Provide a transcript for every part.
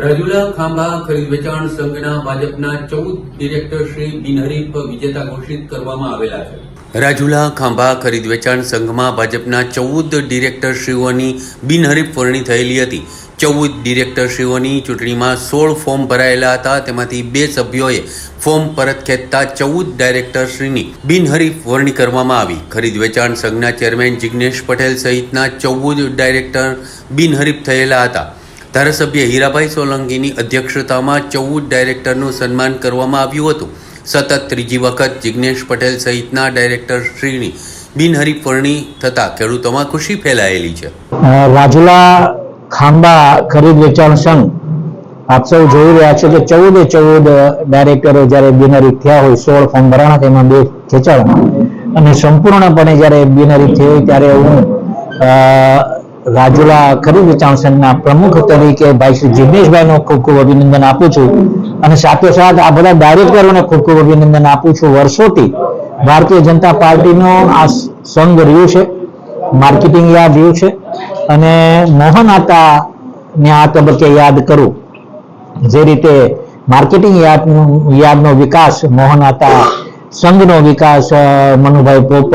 રાજુલા ખાંભા ખરીદ વેચાણ સંઘના ભાજપના ચૌદ ડિરેક્ટર શ્રી બિનહરીફ વિજેતા ઘોષિત કરવામાં આવેલા છે. રાજુલા ખાંભા ખરીદ વેચાણ સંઘમાં ભાજપના ચૌદ ડિરેક્ટરશ્રીઓની બિનહરીફ વરણી થયેલી હતી. ચૌદ ડિરેક્ટરશ્રીઓની ચૂંટણીમાં સોળ ફોર્મ ભરાયેલા હતા. તેમાંથી બે સભ્યોએ ફોર્મ પરત ખેંચતા ચૌદ ડાયરેક્ટરશ્રીની બિનહરીફ વરણી કરવામાં આવી. ખરીદ વેચાણ સંઘના ચેરમેન જિગ્નેશ પટેલ સહિતના ચૌદ ડાયરેક્ટર બિનહરીફ થયેલા હતા. ધારાસભ્ય હીરાભાઈ સોલંકીની અધ્યક્ષતામાં ચૌદ ડાયરેક્ટરનું સન્માન કરવામાં આવ્યું હતું. સતત ત્રીજી વખત જિગ્નેશ પટેલ સહિતના ડાયરેક્ટરશ્રીની બિનહરીફ વરણી થતાં ખેડૂતોમાં ખુશી ફેલાયેલી છે. રાજુલા ખાંબા ખરીદ વેચાણ સંઘ આપ સૌ જોઈ રહ્યા છો કે ચૌદે ચૌદ ડાયરેક્ટરો જ્યારે બિનહરીફ થયા હોય, સોળ ફોર્મ ભરાણા તેમાં બે ખેંચાણ અને સંપૂર્ણપણે જ્યારે બિનહરીફ થઈ ત્યારે હું રાજુલા કરી વેચાણ પ્રમુખ તરીકે ભાઈ શ્રી જિગ્નેશભાઈનો ખૂબ ખૂબ અભિનંદન આપું છું. અને સાથે સાથે આ બધા ડાયરેક્ટરોને ખૂબ ખૂબ અભિનંદન આપું છું. વર્ષોથી ભારતીય જનતા પાર્ટીનો આ સંઘ રહ્યું છે, માર્કેટિંગ યાદ રહ્યું છે અને મોહન આતા ને આ તબક્કે યાદ કરું. જે રીતે માર્કેટિંગ યાદનો યાદનો વિકાસ, મોહન આતા સંઘનો વિકાસ મનુભાઈ પોપટ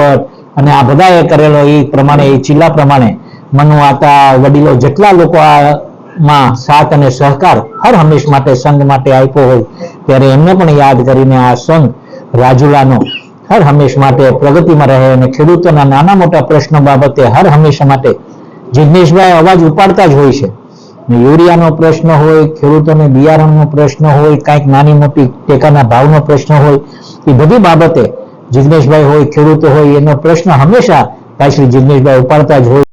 અને આ બધાએ કરેલો એ પ્રમાણે, એ જિલ્લા પ્રમાણે મનુ આતા વડીલો જેટલા લોકો આ માં સાથ અને સહકાર હર હંમેશ માટે સંઘ માટે આપ્યો હોય, ત્યારે એમને પણ યાદ કરીને આ સંઘ રાજુલાનો હર હંમેશ માટે પ્રગતિમાં રહે અને ખેડૂતોના નાના મોટા પ્રશ્નો બાબતે હર હંમેશા માટે જિજ્ઞેશભાઈ અવાજ ઉપાડતા જ હોય છે. યુરિયાનો પ્રશ્ન હોય, ખેડૂતોને બિયારણનો પ્રશ્ન હોય, કાંઈક નાની મોટી ટેકાના ભાવનો પ્રશ્ન હોય, એ બધી બાબતે જિજ્ઞેશભાઈ હોય, ખેડૂતો હોય, એનો પ્રશ્ન હંમેશા ભાઈ શ્રી જિજ્ઞેશભાઈ ઉપાડતા જ હોય.